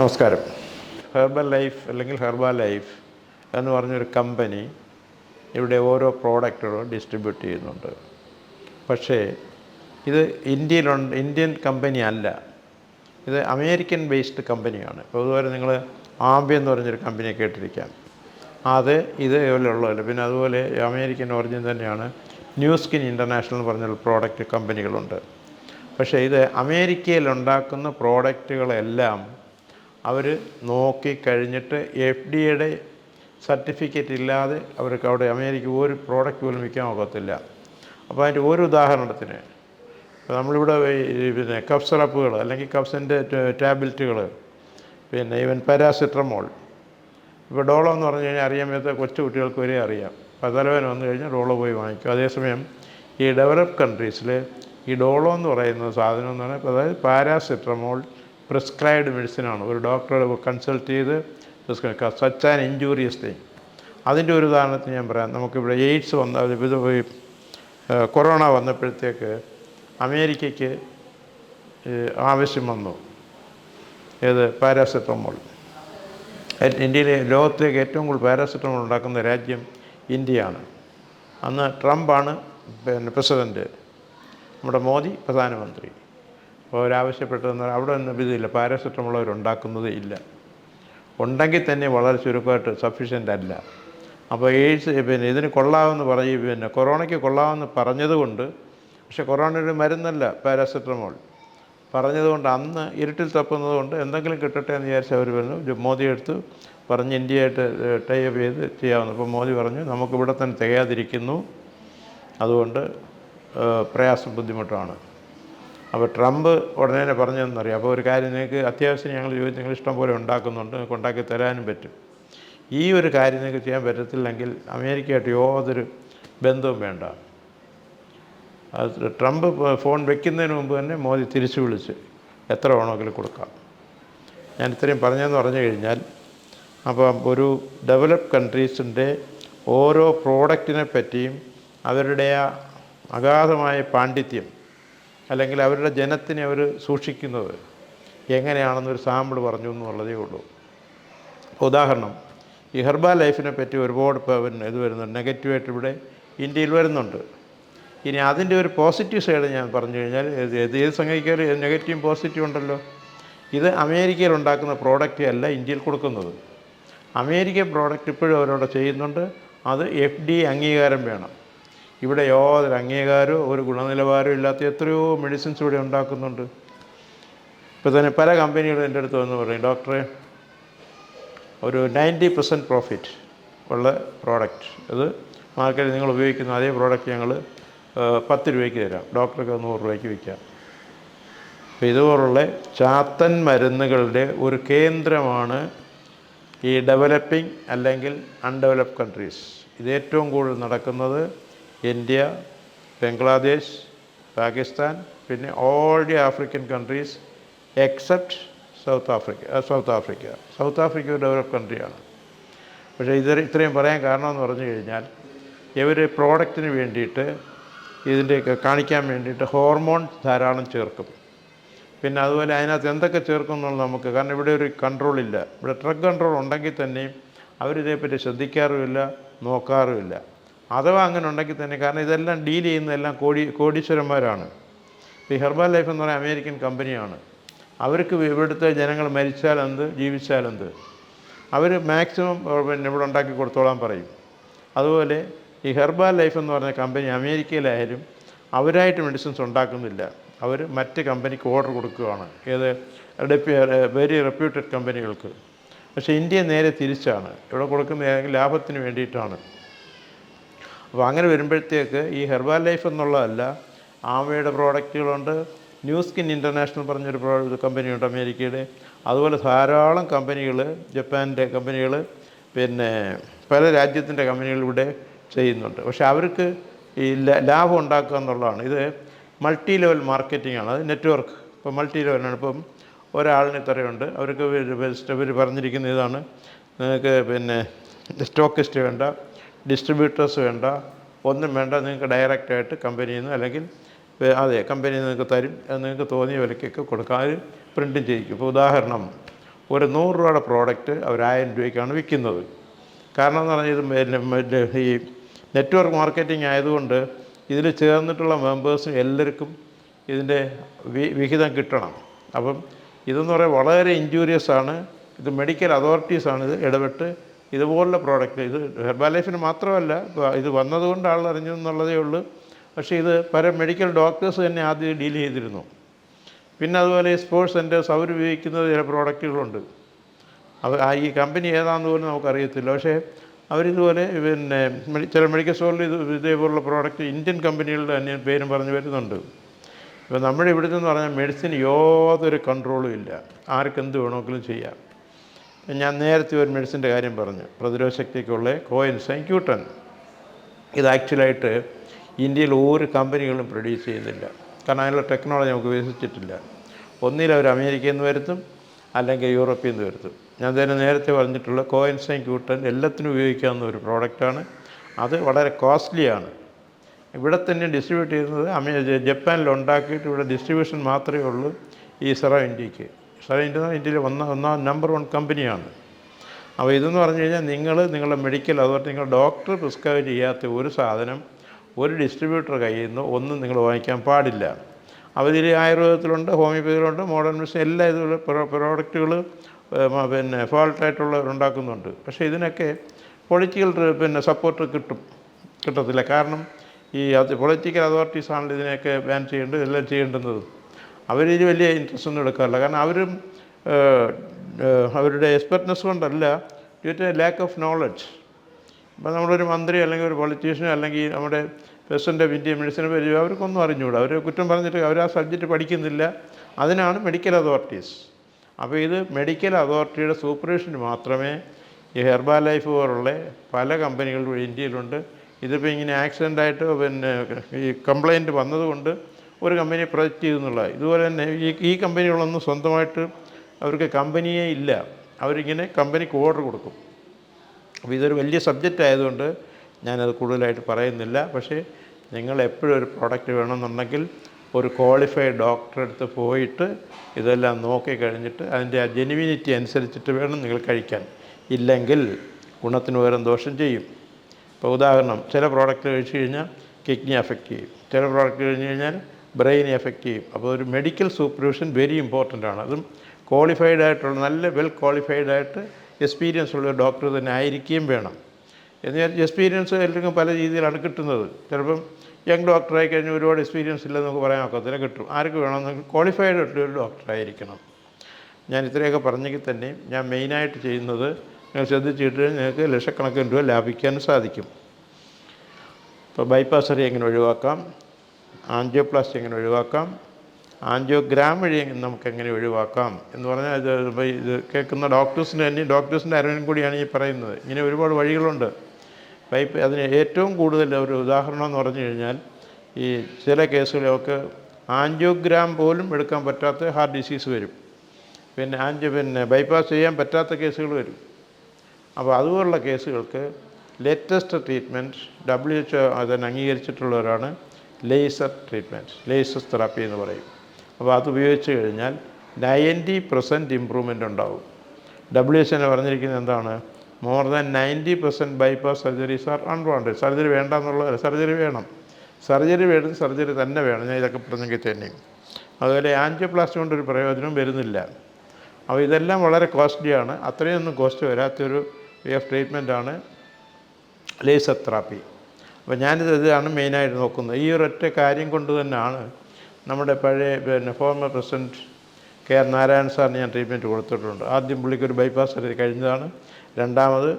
നമസ്കാരം. Herbal life അല്ലെങ്കിൽ herbal life എന്ന് പറഞ്ഞൊരു കമ്പനി ഇവിടെ ഓരോ പ്രോഡക്റ്റുകളും ഡിസ്ട്രിബ്യൂട്ട് ചെയ്യുന്നുണ്ട്. പക്ഷേ ഇത് ഇന്ത്യയിലുണ്ട് ഇന്ത്യൻ കമ്പനി അല്ല. ഇത് അമേരിക്കൻ ബേസ്ഡ് കമ്പനിയാണ് ഇപ്പോൾ അതുപോലെ നിങ്ങൾ ആംബി എന്ന് പറഞ്ഞൊരു കമ്പനിയെ കേട്ടിരിക്കാം. അത് ഇതേപോലെയുള്ളതല്ല. പിന്നെ അതുപോലെ അമേരിക്കൻ ഒറിജിൻ തന്നെയാണ് ന്യൂ സ്കിൻ ഇന്റർനാഷണൽ എന്ന് പറഞ്ഞ പ്രോഡക്റ്റ് കമ്പനികളുണ്ട് പക്ഷേ ഇത് അമേരിക്കയിൽ ഉണ്ടാക്കുന്ന പ്രോഡക്റ്റുകളെല്ലാം അവർ നോക്കി കഴിഞ്ഞിട്ട് എഫ് ഡി എയുടെ സർട്ടിഫിക്കറ്റ് ഇല്ലാതെ അവർക്ക് അവിടെ അമേരിക്ക ഒരു പ്രോഡക്റ്റ് പോലും വിൽക്കാൻ ഒക്കത്തില്ല. അപ്പോൾ അതിന്റെ ഒരു ഉദാഹരണത്തിന് നമ്മളിവിടെ പിന്നെ കഫ് സിറപ്പുകൾ അല്ലെങ്കിൽ കഫ്സിന്റെ ടാബ്ലറ്റുകൾ പിന്നെ ഈവൻ പാരാസിറ്റമോൾ ഇപ്പോൾ ഡോളോ എന്ന് പറഞ്ഞു കഴിഞ്ഞാൽ അറിയാൻ പറ്റാത്ത കൊച്ചു കുട്ടികൾക്ക് വരെ അറിയാം. അപ്പോൾ തലവേദന വന്നു കഴിഞ്ഞാൽ ഡോളോ പോയി വാങ്ങിക്കും. അതേസമയം ഈ ഡെവലപ്പ് കൺട്രീസിൽ ഈ ഡോളോ എന്ന് പറയുന്ന സാധനം എന്ന് പറഞ്ഞാൽ അതായത് പാരാസിറ്റമോൾ പ്രിസ്ക്രൈബ്ഡ് മെഡിസിനാണ് ഒരു ഡോക്ടറെ കൺസൾട്ട് ചെയ്ത് prescribe such an injurious thing അതിന്റെ ഒരു ഉദാഹരണത്തിന് ഞാൻ പറയാം. നമുക്കിവിടെ എയ്ഡ്സ് വന്ന ഇത് കൊറോണ വന്നപ്പോഴത്തേക്ക് അമേരിക്കയ്ക്ക് ആവശ്യം വന്നു. ഏത്? പാരാസെറ്റമോൾ. ഇന്ത്യയിലെ ലോകത്തിലേക്ക് ഏറ്റവും കൂടുതൽ പാരാസെറ്റമോൾ ഉണ്ടാക്കുന്ന രാജ്യം ഇന്ത്യയാണ്. അന്ന് ട്രംപാണ് പിന്നെ പ്രസിഡന്റ് നമ്മുടെ മോദി പ്രധാനമന്ത്രി. അവരാവശ്യപ്പെട്ടതെന്ന് അവിടെ ഒന്നും ഇതില്ല പാരാസിറ്റമോൾ ഉണ്ടാക്കുന്നതേ ഇല്ല. ഉണ്ടെങ്കിൽ തന്നെ വളരെ ചുരുക്കമായിട്ട് സഫീഷ്യന്റ് അല്ല. അപ്പോൾ എയ്ഡ്സ് പിന്നെ ഇതിന് കൊള്ളാമെന്ന് പറയും. പിന്നെ കൊറോണയ്ക്ക് കൊള്ളാമെന്ന് പറഞ്ഞതുകൊണ്ട് പക്ഷേ കൊറോണ ഒരു മരുന്നല്ല പാരസെറ്റമോൾ. പറഞ്ഞതുകൊണ്ട് അന്ന് ഇരുട്ടിൽ തപ്പുന്നതുകൊണ്ട് എന്തെങ്കിലും കിട്ടട്ടെ എന്ന് വിചാരിച്ച് അവർ പറഞ്ഞു. മോദി എടുത്ത്. പറഞ്ഞ് ഇന്ത്യയായിട്ട് ടൈപ്പ് ചെയ്ത് ചെയ്യാവുന്നു അപ്പോൾ മോദി പറഞ്ഞു നമുക്കിവിടെ തന്നെ തികയാതിരിക്കുന്നു. അതുകൊണ്ട് പ്രയാസം ബുദ്ധിമുട്ടാണ്. അപ്പോൾ ട്രംപ് ഉടനെ തന്നെ പറഞ്ഞതെന്നറിയാം അപ്പോൾ ഒരു കാര്യം നിങ്ങൾക്ക് അത്യാവശ്യം ഞങ്ങൾ ചോദിച്ചു നിങ്ങൾ ഇഷ്ടം പോലെ ഉണ്ടാക്കുന്നുണ്ട് നിങ്ങൾക്ക് ഉണ്ടാക്കി തരാനും പറ്റും. ഈ ഒരു കാര്യം നിങ്ങൾക്ക് ചെയ്യാൻ പറ്റത്തില്ലെങ്കിൽ അമേരിക്കയായിട്ട് യാതൊരു ബന്ധവും വേണ്ട. ട്രംപ് ഫോൺ വെക്കുന്നതിന് മുമ്പ് തന്നെ മോദി തിരിച്ചു വിളിച്ച് എത്ര വേണമെങ്കിലും കൊടുക്കാം. ഞാൻ ഇത്രയും പറഞ്ഞതെന്ന് പറഞ്ഞു കഴിഞ്ഞാൽ അപ്പം ഒരു ഡെവലപ്ഡ് കൺട്രീസിന്റെ ഓരോ പ്രോഡക്റ്റിനെ പറ്റിയും അവരുടെ ആ അഗാധമായ പാണ്ഡിത്യം അല്ലെങ്കിൽ അവരുടെ ജനത്തിനെ അവർ സൂക്ഷിക്കുന്നത് എങ്ങനെയാണെന്നൊരു സാമ്പിൾ പറഞ്ഞു എന്നുള്ളതേ ഉള്ളൂ. ഉദാഹരണം ഈ ഹെർബ ലൈഫിനെ പറ്റി ഒരുപാട് ഇപ്പോൾ ഇത് വരുന്നുണ്ട് നെഗറ്റീവായിട്ട് ഇവിടെ ഇന്ത്യയിൽ വരുന്നുണ്ട്. ഇനി അതിന്റെ ഒരു പോസിറ്റീവ് സൈഡ് ഞാൻ പറഞ്ഞു കഴിഞ്ഞാൽ ഏത് ഏത് സംഗതിക്കാലും നെഗറ്റീവും പോസിറ്റീവ് ഉണ്ടല്ലോ. ഇത് അമേരിക്കയിൽ ഉണ്ടാക്കുന്ന പ്രോഡക്റ്റ് അല്ല ഇന്ത്യയിൽ കൊടുക്കുന്നത്. അമേരിക്കൻ പ്രോഡക്റ്റ് ഇപ്പോഴും അവരവിടെ ചെയ്യുന്നുണ്ട്. അത് എഫ് ഡി അംഗീകാരം വേണം. ഇവിടെ യാതൊരു അംഗീകാരമോ ഒരു ഗുണനിലവാരവും ഇല്ലാത്ത എത്രയോ മെഡിസിൻസ് ഇവിടെ ഉണ്ടാക്കുന്നുണ്ട്. ഇപ്പോൾ തന്നെ പല കമ്പനികളും എന്റെ അടുത്ത് വന്ന് പറയും ഡോക്ടറെ ഒരു നയന്റി പെർസെന്റ് പ്രോഫിറ്റ് ഉള്ള പ്രോഡക്റ്റ് അത് മാർക്കറ്റിൽ നിങ്ങൾ ഉപയോഗിക്കുന്ന അതേ പ്രോഡക്റ്റ് ഞങ്ങൾ പത്ത് രൂപയ്ക്ക് തരാം. ഡോക്ടർക്ക് നൂറ് രൂപയ്ക്ക് വിൽക്കാം. അപ്പോൾ ഇതുപോലുള്ള ചാത്തൻ മരുന്നുകളുടെ ഒരു കേന്ദ്രമാണ് ഈ ഡെവലപ്പിംഗ് അല്ലെങ്കിൽ അൺഡെവലപ്ഡ് കൺട്രീസ് ഇത് ഏറ്റവും കൂടുതൽ നടക്കുന്നത് ഇന്ത്യ ബംഗ്ലാദേശ് പാകിസ്ഥാൻ പിന്നെ all the African countries except South Africa South Africa South Africa ഒരു ഡെവലപ്പ് കൺട്രിയാണ് പക്ഷേ ഇത് ഇത്രയും പറയാൻ കാരണം എന്ന് പറഞ്ഞു കഴിഞ്ഞാൽ ഇവർ പ്രോഡക്റ്റിന് വേണ്ടിയിട്ട് ഇതിന്റെയൊക്കെ കാണിക്കാൻ വേണ്ടിയിട്ട് ഹോർമോൺ ധാരാളം ചേർക്കും. പിന്നെ അതുപോലെ അതിനകത്ത് എന്തൊക്കെ ചേർക്കും എന്നുള്ളത് നമുക്ക് കാരണം ഇവിടെ ഒരു കൺട്രോൾ ഇല്ല. ഇവിടെ ഡ്രഗ് കൺട്രോൾ ഉണ്ടെങ്കിൽ തന്നെയും അവരിതേപ്പറ്റി ശ്രദ്ധിക്കാറുമില്ല നോക്കാറുമില്ല. അഥവാ അങ്ങനെ ഉണ്ടെങ്കിൽ തന്നെ കാരണം ഇതെല്ലാം ഡീൽ ചെയ്യുന്നതെല്ലാം കോടി കോടീശ്വരന്മാരാണ്. ഈ ഹെർബൽ ലൈഫ് എന്ന് പറയുന്ന അമേരിക്കൻ കമ്പനിയാണ്. അവർക്ക് ഇവിടുത്തെ ജനങ്ങൾ മരിച്ചാലെന്ത് ജീവിച്ചാലെന്ത്? അവർ മാക്സിമം പിന്നെ ഇവിടെ ഉണ്ടാക്കി കൊടുത്തോളാൻ പറയും. അതുപോലെ ഈ ഹെർബൽ ലൈഫ് എന്ന് പറഞ്ഞ കമ്പനി അമേരിക്കയിലായാലും അവരായിട്ട് മെഡിസിൻസ് ഉണ്ടാക്കുന്നില്ല. അവർ മറ്റ് കമ്പനിക്ക് ഓർഡർ കൊടുക്കുകയാണ്. ഏത് വെരി റെപ്യൂട്ടഡ് കമ്പനികൾക്ക്. പക്ഷേ ഇന്ത്യ നേരെ തിരിച്ചാണ്. ഇവിടെ കൊടുക്കുന്ന ലാഭത്തിന് വേണ്ടിയിട്ടാണ്. അപ്പോൾ അങ്ങനെ വരുമ്പോഴത്തേക്ക് ഈ ഹെർബൽ ലൈഫ് എന്നുള്ളതല്ല ആമയുടെ പ്രോഡക്റ്റുകളുണ്ട് ന്യൂ സ്കിൻ ഇന്റർനാഷണൽ പറഞ്ഞൊരു പ്രോ കമ്പനിയുണ്ട് അമേരിക്കയുടെ. അതുപോലെ ധാരാളം കമ്പനികൾ ജപ്പാന്റെ കമ്പനികൾ പിന്നെ പല രാജ്യത്തിന്റെ കമ്പനികൾ ഇവിടെ ചെയ്യുന്നുണ്ട്. പക്ഷേ അവർക്ക് ഈ ലാഭം ഉണ്ടാക്കുക എന്നുള്ളതാണ്. ഇത് മൾട്ടി ലെവൽ മാർക്കറ്റിംഗ് ആണ് അത് നെറ്റ്വർക്ക്. ഇപ്പോൾ മൾട്ടി ലെവലാണ് ഇപ്പം ഒരാളിന് ഇത്രയുണ്ട്. അവർക്ക് ഇവർ പറഞ്ഞിരിക്കുന്ന ഇതാണ്. നിങ്ങൾക്ക് പിന്നെ സ്റ്റോക്കിസ്റ്റ് വേണ്ട. ഡിസ്ട്രിബ്യൂട്ടേഴ്സ് വേണ്ട ഒന്നും വേണ്ട നിങ്ങൾക്ക് ഡയറക്റ്റായിട്ട് കമ്പനിയിൽ നിന്ന് അല്ലെങ്കിൽ അതെ കമ്പനി നിങ്ങൾക്ക് തരും അത് നിങ്ങൾക്ക് തോന്നിയ വിലയ്ക്കൊക്കെ കൊടുക്കാം അവർ പ്രിന്റും ചെയ്യിക്കും. ഇപ്പോൾ ഉദാഹരണം ഒരു നൂറ് രൂപയുടെ പ്രോഡക്റ്റ് അവർ ആയിരം രൂപയ്ക്കാണ് വിൽക്കുന്നത്. കാരണം എന്ന് പറഞ്ഞാൽ ഇത് ഈ നെറ്റ്വർക്ക് മാർക്കറ്റിംഗ് ആയതുകൊണ്ട് ഇതിൽ ചേർന്നിട്ടുള്ള മെമ്പേഴ്സും എല്ലാവർക്കും ഇതിന്റെ വിഹിതം കിട്ടണം. അപ്പം ഇതെന്ന് പറയാൻ വളരെ ഇഞ്ചൂരിയസ് ആണ്. ഇത് മെഡിക്കൽ അതോറിറ്റീസാണ് ഇത് ഇടപെട്ട് ഇതുപോലുള്ള പ്രോഡക്റ്റ് ഇത് ഹെർബൽ ലൈഫിന് മാത്രമല്ല ഇത് വന്നതുകൊണ്ട് ആൾ അറിഞ്ഞു എന്നുള്ളതേ ഉള്ളൂ. പക്ഷേ ഇത് പല മെഡിക്കൽ ഡോക്ടേഴ്സ് തന്നെ ആദ്യം ഡീൽ ചെയ്തിരുന്നു. പിന്നെ അതുപോലെ സ്പോർട്സ് സെന്റേഴ്സ് അവർ ഉപയോഗിക്കുന്ന ചില പ്രോഡക്റ്റുകളുണ്ട് അവ ഈ കമ്പനി ഏതാണെന്ന് പോലും നമുക്കറിയത്തില്ല. പക്ഷേ അവരിതുപോലെ പിന്നെ ചില മെഡിക്കൽ സ്റ്റോറിൽ ഇത് ഇതേപോലുള്ള പ്രോഡക്റ്റ് ഇന്ത്യൻ കമ്പനികളുടെ തന്നെ പേരും പറഞ്ഞു വരുന്നുണ്ട്. ഇപ്പോൾ നമ്മുടെ ഇവിടുത്തെ എന്ന് പറഞ്ഞാൽ മെഡിസിൻ യാതൊരു കൺട്രോളും ഇല്ല. ആർക്കെന്ത് വേണമെങ്കിലും ചെയ്യാം. ഞാൻ നേരത്തെ ഒരു മെഡിസിന്റെ കാര്യം പറഞ്ഞു. പ്രതിരോധ ശക്തിക്കുള്ള കോയിൻസൈൻ ക്യൂട്ടൻ. ഇത് ആക്ച്വലായിട്ട് ഇന്ത്യയിൽ ഒരു കമ്പനികളും പ്രൊഡ്യൂസ് ചെയ്യുന്നില്ല. കാരണം അതിനുള്ള ടെക്നോളജി നമുക്ക് വികസിച്ചിട്ടില്ല. ഒന്നിൽ അവർ അമേരിക്കയിൽ നിന്ന് വരുത്തും അല്ലെങ്കിൽ യൂറോപ്പിൽ നിന്ന് വരുത്തും. ഞാൻ തന്നെ നേരത്തെ പറഞ്ഞിട്ടുള്ള കോയിൻസൈൻ ക്യൂട്ടൻ എല്ലാത്തിനും ഉപയോഗിക്കാവുന്ന ഒരു പ്രോഡക്റ്റാണ്. അത് വളരെ കോസ്റ്റ്ലിയാണ്. ഇവിടെ തന്നെ ഡിസ്ട്രിബ്യൂട്ട് ചെയ്യുന്നത് അമേ ജപ്പാനിൽ ഉണ്ടാക്കിയിട്ട് ഇവിടെ ഡിസ്ട്രിബ്യൂഷൻ മാത്രമേ ഉള്ളൂ ഈ സെറ ഇന്ത്യയ്ക്ക്. സെറ ഇന്ത്യ ഇന്ത്യയിൽ ഒന്നാം നമ്പർ വൺ കമ്പനിയാണ് അപ്പോൾ ഇതെന്ന് പറഞ്ഞു കഴിഞ്ഞാൽ നിങ്ങൾ നിങ്ങളുടെ മെഡിക്കൽ അതുപോലെ നിങ്ങൾ ഡോക്ടർ പ്രിസ്ക്രൈബ് ചെയ്യാത്ത ഒരു സാധനം ഒരു ഡിസ്ട്രിബ്യൂട്ടർ കയ്യിൽ നിന്ന് ഒന്നും നിങ്ങൾ വാങ്ങിക്കാൻ പാടില്ല. അവരിൽ ആയുർവേദത്തിലുണ്ട് ഹോമിയോപ്പതിയിലുണ്ട് മോഡേൺ മെഡിസിൻ എല്ലാ ഇതുള്ള പ്രോഡക്റ്റുകൾ പിന്നെ ഫോൾട്ടായിട്ടുള്ളവർ ഉണ്ടാക്കുന്നുണ്ട്. പക്ഷേ ഇതിനൊക്കെ പൊളിറ്റിക്കൽ പിന്നെ സപ്പോർട്ട് കിട്ടും കിട്ടത്തില്ല. കാരണം ഈ പൊളിറ്റിക്കൽ അതോറിറ്റീസാണല്ലോ ഇതിനെയൊക്കെ ബാൻ ചെയ്യേണ്ടത് എല്ലാം ചെയ്യേണ്ടുന്നത്. അവരിത് വലിയ ഇൻട്രസ്റ്റ് ഒന്നും എടുക്കാറില്ല. കാരണം അവരും അവരുടെ എക്സ്പെർട്ട്നെസ് കൊണ്ടല്ല due to lack of knowledge ഇപ്പം നമ്മളൊരു മന്ത്രി അല്ലെങ്കിൽ ഒരു പൊളിറ്റീഷ്യനോ അല്ലെങ്കിൽ നമ്മുടെ പ്രസിഡന്റ് ഓഫ് ഇന്ത്യ മെഡിസിനെ പറ്റി അവർക്കൊന്നും അറിഞ്ഞുകൂടാ അവർ കുറ്റം പറഞ്ഞിട്ട് അവർ ആ സബ്ജക്റ്റ് പഠിക്കുന്നില്ല. അതിനാണ് മെഡിക്കൽ അതോറിറ്റീസ് അപ്പോൾ ഇത് മെഡിക്കൽ അതോറിറ്റിയുടെ സൂപ്പർവിഷന് മാത്രമേ ഈ ഹെർബാ ലൈഫ് പോലുള്ള പല കമ്പനികളും ഇന്ത്യയിലുണ്ട് ഇതിപ്പോൾ ഇങ്ങനെ ആക്സിഡന്റ് ആയിട്ട് പിന്നെ ഈ കംപ്ലൈന്റ് വന്നതുകൊണ്ട് ഒരു കമ്പനിയെ പ്രൊജക്റ്റ് ചെയ്തു എന്നുള്ളത് ഇതുപോലെ തന്നെ ഈ ഈ കമ്പനികളൊന്നും സ്വന്തമായിട്ട് അവർക്ക് കമ്പനിയേ ഇല്ല. അവരിങ്ങനെ കമ്പനിക്ക് ഓർഡർ കൊടുക്കും. അപ്പോൾ ഇതൊരു വലിയ സബ്ജക്റ്റ് ആയതുകൊണ്ട് ഞാനത് കൂടുതലായിട്ട് പറയുന്നില്ല. പക്ഷേ നിങ്ങൾ എപ്പോഴും ഒരു പ്രോഡക്റ്റ് വേണമെന്നുണ്ടെങ്കിൽ ഒരു ക്വാളിഫൈഡ് ഡോക്ടറെ അടുത്ത് പോയിട്ട് ഇതെല്ലാം നോക്കി കഴിഞ്ഞിട്ട് അതിന്റെ ആ ജെനുവിനിറ്റി അനുസരിച്ചിട്ട് വേണം നിങ്ങൾ കഴിക്കാൻ. ഇല്ലെങ്കിൽ ഗുണത്തിന് പകരം ദോഷം ചെയ്യും. ഇപ്പോൾ ഉദാഹരണം ചില പ്രോഡക്റ്റ് കഴിച്ചു കഴിഞ്ഞാൽ കിഡ്നി അഫക്റ്റ് ചെയ്യും. ചില പ്രോഡക്റ്റ് കഴിഞ്ഞ് കഴിഞ്ഞാൽ ബ്രെയിനെ എഫക്റ്റ് ചെയ്യും. അപ്പോൾ ഒരു മെഡിക്കൽ സൂപ്പർവിഷൻ വെരി ഇമ്പോർട്ടന്റ് ആണ്. അതും ക്വാളിഫൈഡ് ആയിട്ടുള്ള നല്ല വെൽ ക്വാളിഫൈഡ് ആയിട്ട് എക്സ്പീരിയൻസ് ഉള്ള ഡോക്ടർ തന്നെ ആയിരിക്കുകയും വേണം. എന്ന് വിചാരിച്ച് എക്സ്പീരിയൻസ് എല്ലാവർക്കും പല രീതിയിലാണ് കിട്ടുന്നത്. ചിലപ്പം യങ് ഡോക്ടറായി കഴിഞ്ഞാൽ ഒരുപാട് എക്സ്പീരിയൻസ് ഇല്ലെന്ന് നമുക്ക് പറയാൻ ഒക്കത്തില്ല കിട്ടും. ആർക്ക് വേണമെന്നെങ്കിൽ ക്വാളിഫൈഡ് ആയിട്ടുള്ള ഒരു ഡോക്ടറായിരിക്കണം. ഞാൻ ഇത്രയൊക്കെ പറഞ്ഞെങ്കിൽ തന്നെയും ഞാൻ മെയിനായിട്ട് ചെയ്യുന്നത് നിങ്ങൾ ശ്രദ്ധിച്ചിട്ട് നിങ്ങൾക്ക് ലക്ഷക്കണക്കിന് രൂപ ലാഭിക്കാൻ സാധിക്കും. ഇപ്പോൾ ബൈപ്പാസ് സർജറി എങ്ങനെ ഒഴിവാക്കാം. ആൻജിയോപ്ലാസ്റ്റി എങ്ങനെ ഒഴിവാക്കാം? ആൻജിയോഗ്രാം വഴി നമുക്ക് എങ്ങനെ ഒഴിവാക്കാം? എന്ന് പറഞ്ഞാൽ ഇത് ഇത് കേൾക്കുന്ന ഡോക്ടേഴ്സിന് തന്നെ ഡോക്ടേഴ്സിന്റെ അറിവിനും കൂടിയാണ് ഈ പറയുന്നത്. ഇങ്ങനെ ഒരുപാട് വഴികളുണ്ട്. പൈപ്പ് അതിന് ഏറ്റവും കൂടുതൽ ഒരു ഉദാഹരണം എന്ന് പറഞ്ഞു കഴിഞ്ഞാൽ ഈ ചില കേസുകളൊക്കെ ആൻജിയോഗ്രാം പോലും എടുക്കാൻ പറ്റാത്ത ഹാർട്ട് ഡിസീസ് വരും. പിന്നെ ആൻജിയോ പിന്നെ ബൈപ്പാസ് ചെയ്യാൻ പറ്റാത്ത കേസുകൾ വരും. അപ്പോൾ അതുപോലുള്ള കേസുകൾക്ക് ലേറ്റസ്റ്റ് ട്രീറ്റ്മെന്റ് ഡബ്ല്യു എച്ച് അതിന് അംഗീകരിച്ചിട്ടുള്ളവരാണ് ലേസർ ട്രീറ്റ്മെന്റ് ലേസർ തെറാപ്പി എന്ന് പറയും. അപ്പോൾ അത് ഉപയോഗിച്ച് കഴിഞ്ഞാൽ നയന്റി പെർസെന്റ് ഇമ്പ്രൂവ്മെന്റ് ഉണ്ടാവും. ഡബ്ല്യു എച്ച് എന്നെ പറഞ്ഞിരിക്കുന്നത് എന്താണ്? More than ninety percent bypass surgeries are unwanted surgery വേണ്ട എന്നുള്ള സർജറി വേണം. സർജറി വേണം സർജറി തന്നെ വേണം. ഞാൻ ഇതൊക്കെ പറഞ്ഞെങ്കിൽ തന്നെയും. അതുപോലെ ആൻജിയോപ്ലാസ്റ്റി കൊണ്ടൊരു പ്രയോജനവും വരുന്നില്ല. അപ്പോൾ ഇതെല്ലാം വളരെ കോസ്റ്റ്ലിയാണ് അത്രയൊന്നും കോസ്റ്റ് വരാത്തൊരു വേ ഓഫ് ട്രീറ്റ്മെന്റാണ് ലേസർ തെറാപ്പി. അപ്പോൾ ഞാനിത് ഇതാണ് മെയിനായിട്ട് നോക്കുന്നത്. ഈ ഒരൊറ്റ കാര്യം കൊണ്ട് തന്നെയാണ് നമ്മുടെ പഴയ പിന്നെ former president K R Narayana സാറിന് ഞാൻ ട്രീറ്റ്മെന്റ് കൊടുത്തിട്ടുണ്ട്. ആദ്യം പുള്ളിക്കൊരു ബൈപ്പാസ് സർജറി കഴിഞ്ഞതാണ്. രണ്ടാമത്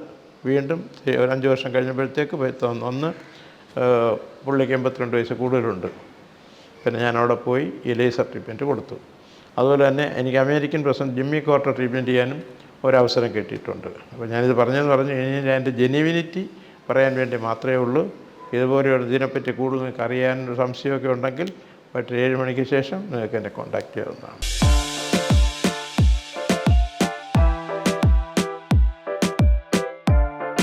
വീണ്ടും ഒരു അഞ്ച് വർഷം കഴിഞ്ഞപ്പോഴത്തേക്ക് ഒന്ന് പുള്ളിക്ക് എൺപത്തിരണ്ട് വയസ്സ് കൂടുതലുണ്ട്. പിന്നെ ഞാൻ അവിടെ പോയി ഈ ലേസർ ട്രീറ്റ്മെന്റ് കൊടുത്തു. അതുപോലെ തന്നെ എനിക്ക് American president Jimmy Carter treatment ചെയ്യാനും ഒരവസരം കിട്ടിയിട്ടുണ്ട്. അപ്പോൾ ഞാനിത് പറഞ്ഞതെന്ന് പറഞ്ഞു കഴിഞ്ഞാൽ എന്റെ ജെനുവിനിറ്റി പറയാൻ വേണ്ടി മാത്രമേ ഉള്ളൂ. ഇതുപോലെ ഇതിനെപ്പറ്റി കൂടുതൽ നിങ്ങൾക്ക് അറിയാനൊരു സംശയമൊക്കെ ഉണ്ടെങ്കിൽ വൈകിട്ട് ഏഴ് മണിക്ക് ശേഷം നിങ്ങൾക്ക് എന്നെ കോൺടാക്റ്റ് ചെയ്യാവുന്നതാണ്.